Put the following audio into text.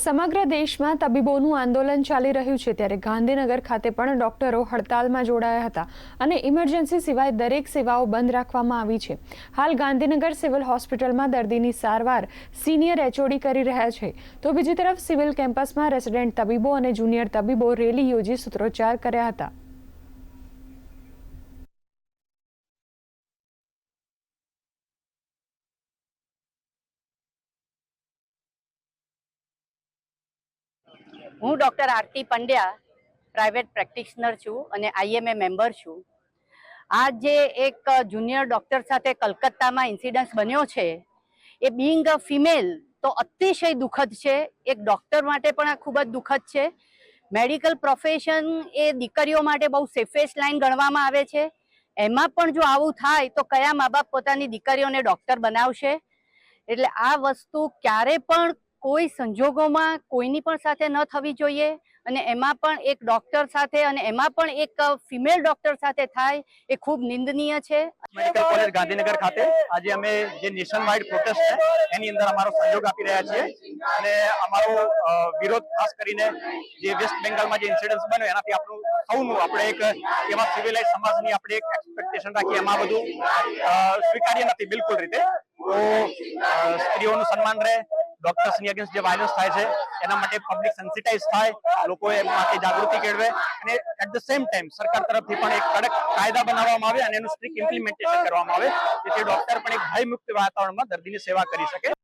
સમગ્ર દેશમાં તબીબોનું આંદોલન ચાલી રહ્યું છે ત્યારે ગાંધીનગર ખાતે પણ ડોક્ટરો હડતાલમાં જોડાયા હતા અને ઇમરજન્સી સિવાય દરેક સેવાઓ બંધ રાખવામાં આવી છે. હાલ ગાંધીનગર સિવિલ હોસ્પિટલમાં દર્દીની સારવાર સિનિયર એચઓડી કરી રહ્યા છે. તો બીજી તરફ સિવિલ કેમ્પસમાં રેસિડેન્ટ તબીબો અને જુનિયર તબીબો રેલી યોજી સૂત્રોચ્ચાર કર્યા હતા. હું doctor Aarti Pandya, private practitioner છું અને આઈએમએ મેમ્બર છું. આ જે એક જુનિયર ડૉક્ટર સાથે કલકત્તામાં ઇન્સિડન્સ બન્યો છે, એ બિંગ અ ફિમેલ તો અતિશય દુઃખદ છે. એક ડૉક્ટર માટે પણ આ ખૂબ જ દુઃખદ છે. મેડિકલ પ્રોફેશન એ દીકરીઓ માટે બહુ સેફેસ્ટ લાઈન ગણવામાં આવે છે. એમાં પણ જો આવું થાય તો કયા મા બાપ પોતાની દીકરીઓને ડૉક્ટર બનાવશે? એટલે આ વસ્તુ ક્યારે પણ કોઈ સંજોગોમાં કોઈની પણ સાથે ન થવી જોઈએ અને એમાં પણ એક ડોક્ટર સાથે અને એમાં પણ એક ફિમેલ ડોક્ટર સાથે થાય એ ખૂબ નિંદનીય છે. મેડિકલ કોલેજ ગાંધીનગર ખાતે આજે અમે જે નેશન વાઇડ પ્રોટેસ્ટ છે, એની અંદર અમારો સહયોગ આપી રહ્યા છીએ અને અમારો વિરોધ ખાસ કરીને જે વેસ્ટ બેંગાલમાં જે ઇન્સિડન્સ બન્યો એનાથી આપણું સૌનું આપણે એક એવા સિવિલાઇઝ સમાજની આપણે એક એક્સપેક્ટેશન રાખી એમાં બધું સ્વીકાર્ય નથી બિલકુલ રીતે. તો સ્ત્રીઓનું સન્માન રહે ડોક્ટર્સની અગેન્સ્ટ જે વાયલન્સ થાય છે, એના માટે પબ્લિક સેન્સિટાઇઝ થાય લોકો એ માટે જાગૃતિ કેળવે અને એટ ધ સેમ ટાઈમ સરકાર તરફથી પણ એક કડક કાયદા બનાવવામાં આવે અને એનું સ્ટ્રિક્ટ ઇમ્પ્લિમેન્ટેશન કરવામાં આવે, જેથી ડોક્ટર પણ એક ભયમુક્ત વાતાવરણમાં દર્દીની સેવા કરી શકે.